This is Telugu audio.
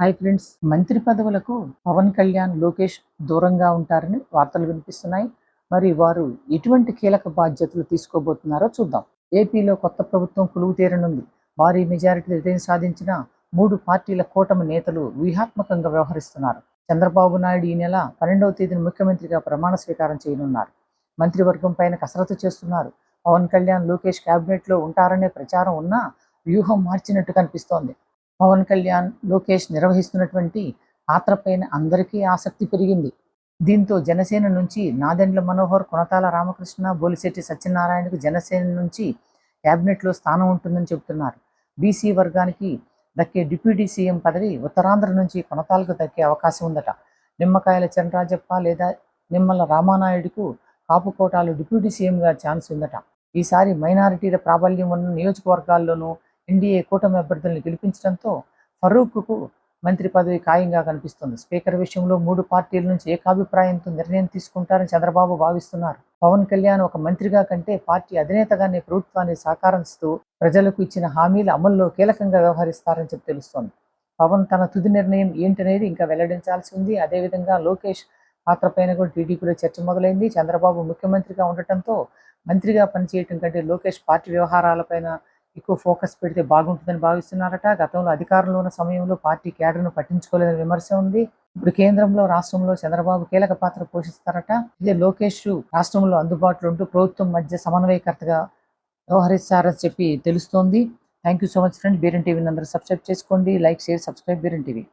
హాయ్ ఫ్రెండ్స్ మంత్రి పదవులకు పవన్ కళ్యాణ్ లోకేష్ దూరంగా ఉంటారని వార్తలు వినిపిస్తున్నాయి. మరి వారు ఎటువంటి కీలక బాధ్యతలు తీసుకోబోతున్నారో చూద్దాం. ఏపీలో కొత్త ప్రభుత్వం కొలువు తీరనుంది భారీ మెజారిటీ విజయం సాధించిన మూడు పార్టీల కూటమి నేతలు వ్యూహాత్మకంగా వ్యవహరిస్తున్నారు. చంద్రబాబు నాయుడు ఈ నెల పన్నెండవ తేదీన ముఖ్యమంత్రిగా ప్రమాణ స్వీకారం చేయనున్నారు. మంత్రివర్గం పైన కసరత్తు చేస్తున్నారు. పవన్ కళ్యాణ్ లోకేష్ క్యాబినెట్లో ఉంటారనే ప్రచారం ఉన్నా వ్యూహం మార్చినట్టు కనిపిస్తోంది. పవన్ కళ్యాణ్ లోకేష్ నిర్వహిస్తున్నటువంటి పాత్రపైన అందరికీ ఆసక్తి పెరిగింది. దీంతో జనసేన నుంచి నాదెండ్ల మనోహర్ కొనతాల రామకృష్ణ బోలిశెట్టి సత్యనారాయణకు జనసేన నుంచి క్యాబినెట్లో స్థానం ఉంటుందని చెబుతున్నారు. బీసీ వర్గానికి దక్కే డిప్యూటీ సీఎం పదవి ఉత్తరాంధ్ర నుంచి కొనతాలకు దక్కే అవకాశం ఉందట. నిమ్మకాయల చంద్రరాజప్ప లేదా నిమ్మల రామానాయుడుకు కాపు కోటాలు డిప్యూటీ సీఎంగా ఛాన్స్ ఉందట. ఈసారి మైనారిటీల ప్రాబల్యం ఉన్న నియోజకవర్గాల్లోనూ ఎన్డీఏ కూటమి అభ్యర్థులను గెలిపించడంతో ఫరూక్కు మంత్రి పదవి ఖాయంగా కనిపిస్తుంది. స్పీకర్ విషయంలో మూడు పార్టీల నుంచి ఏకాభిప్రాయంతో నిర్ణయం తీసుకుంటారని చంద్రబాబు భావిస్తున్నారు. పవన్ కళ్యాణ్ ఒక మంత్రిగా కంటే పార్టీ అధినేతగానే ప్రభుత్వాన్ని సహకరిస్తూ ప్రజలకు ఇచ్చిన హామీల అమల్లో కీలకంగా వ్యవహరిస్తారని చెప్పి తెలుస్తోంది. పవన్ తన తుది నిర్ణయం ఏంటనేది ఇంకా వెల్లడించాల్సి ఉంది. అదేవిధంగా లోకేష్ పాత్రపైన కూడా టీడీపీలో చర్చ మొదలైంది. చంద్రబాబు ముఖ్యమంత్రిగా ఉండటంతో మంత్రిగా పనిచేయటం కంటే లోకేష్ పార్టీ వ్యవహారాలపైన ఎక్కువ ఫోకస్ పెడితే బాగుంటుందని భావిస్తున్నారట. గతంలో అధికారంలో ఉన్న సమయంలో పార్టీ కేడర్ను పట్టించుకోలేదని విమర్శ ఉంది. ఇప్పుడు కేంద్రంలో రాష్ట్రంలో చంద్రబాబు కీలక పాత్ర పోషిస్తారట. ఇదే లోకేష్ రాష్ట్రంలో అందుబాటులో ఉంటూ ప్రభుత్వం మధ్య సమన్వయకర్తగా వ్యవహరిస్తారని చెప్పి తెలుస్తోంది. Thank you so much friend Beeran టీవీని అందరూ సబ్స్క్రైబ్ చేసుకోండి. Like share subscribe. Beeran TV.